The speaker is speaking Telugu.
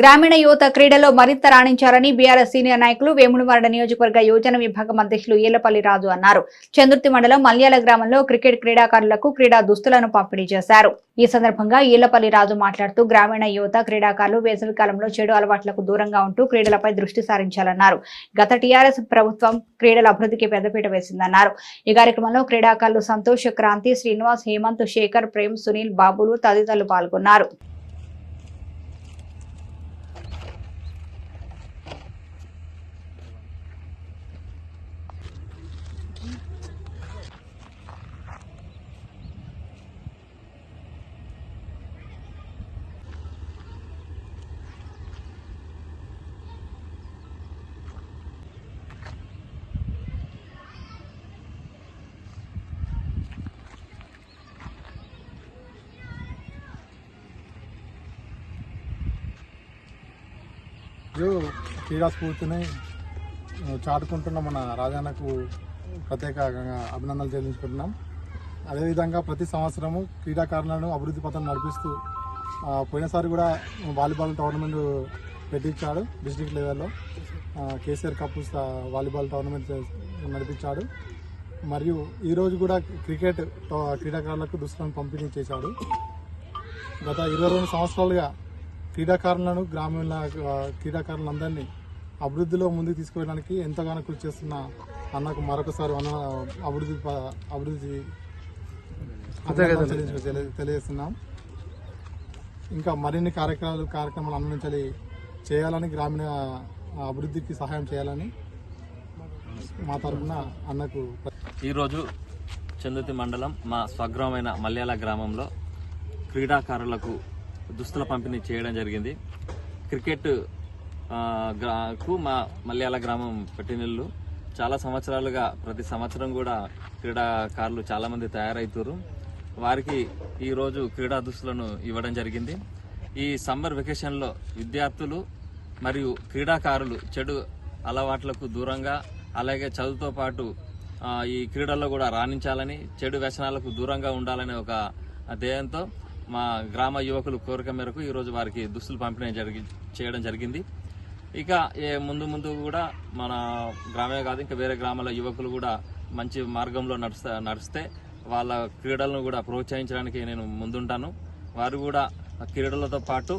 గ్రామీణ యువత క్రీడలో మరింత రాణించారని బీఆర్ఎస్ సీనియర్ నాయకులు వేములవాడ నియోజకవర్గ యోజన విభాగం అధ్యక్షులు ఈలపల్లి రాజు అన్నారు. చందుర్తి మండలం మల్యాల గ్రామంలో క్రికెట్ క్రీడాకారులకు క్రీడా దుస్తులను పంపిణీ చేశారు. ఈ సందర్భంగా ఈలపల్లి రాజు మాట్లాడుతూ గ్రామీణ యువత క్రీడాకారులు వేసవి కాలంలో చెడు అలవాట్లకు దూరంగా ఉంటూ క్రీడలపై దృష్టి సారించాలన్నారు. గత టీఆర్ఎస్ ప్రభుత్వం క్రీడల అభివృద్ధికి పెద్దపీట వేసిందన్నారు. ఈ కార్యక్రమంలో క్రీడాకారులు సంతోష్ క్రాంతి శ్రీనివాస్ హేమంత్ శేఖర్ ప్రేమ్ సునీల్ బాబులు తదితరులు పాల్గొన్నారు. ఈరోజు క్రీడా స్ఫూర్తిని చాటుకుంటున్న మన రాజాన్నకు ప్రత్యేకంగా అభినందనలు చెల్లించుకుంటున్నాం. అదేవిధంగా ప్రతి సంవత్సరము క్రీడాకారులను అభివృద్ధి పథం నడిపిస్తూ పోయినసారి కూడా వాలీబాల్ టోర్నమెంట్ పెట్టించాడు డిస్టిక్ లెవెల్లో. కేసీఆర్ కప్ వాలీబాల్ టోర్నమెంట్ నడిపించాడు. మరియు ఈరోజు కూడా క్రికెట్ క్రీడాకారులకు దుస్తులను పంపిణీ చేశాడు. గత ఇరవై రెండు సంవత్సరాలుగా క్రీడాకారులను గ్రామీణ క్రీడాకారులందరినీ అభివృద్ధిలో ముందుకు తీసుకువెళ్ళడానికి ఎంతగానో కృషి చేస్తున్న అన్నకు మరొకసారి అన్న అభివృద్ధి అభివృద్ధి తెలియజేస్తున్నాం. ఇంకా మరిన్ని కార్యక్రమాలు కార్యక్రమాలు అందించాలి చేయాలని గ్రామీణ అభివృద్ధికి సహాయం చేయాలని మా తరఫున అన్నకు ఈరోజు చందుతి మండలం మా స్వగ్రామైన మల్యాల గ్రామంలో క్రీడాకారులకు దుస్తుల పంపిణీ చేయడం జరిగింది. క్రికెట్ గ్రా- కు మా మల్యాల గ్రామం పెట్టినిల్లు చాలా సంవత్సరాలుగా ప్రతి సంవత్సరం కూడా క్రీడాకారులు చాలామంది తయారవుతారు వారికి ఈరోజు క్రీడా దుస్తులను ఇవ్వడం జరిగింది. ఈ సమ్మర్ వెకేషన్లో విద్యార్థులు మరియు క్రీడాకారులు చెడు అలవాట్లకు దూరంగా అలాగే చదువుతో పాటు ఈ క్రీడల్లో కూడా రాణించాలని చెడు వ్యసనాలకు దూరంగా ఉండాలనే ఒక ధ్యేయంతో మా గ్రామ యువకులు కోరిక మేరకు ఈరోజు వారికి దుస్తులు పంపిణీ జరిగి చేయడం జరిగింది. ఇక ఏ ముందు ముందు కూడా మన గ్రామే కాదు ఇంకా వేరే గ్రామాల యువకులు కూడా మంచి మార్గంలో నడుస్తా నడిస్తే వాళ్ళ క్రీడలను కూడా ప్రోత్సహించడానికి నేను ముందుంటాను. వారు కూడా క్రీడలతో పాటు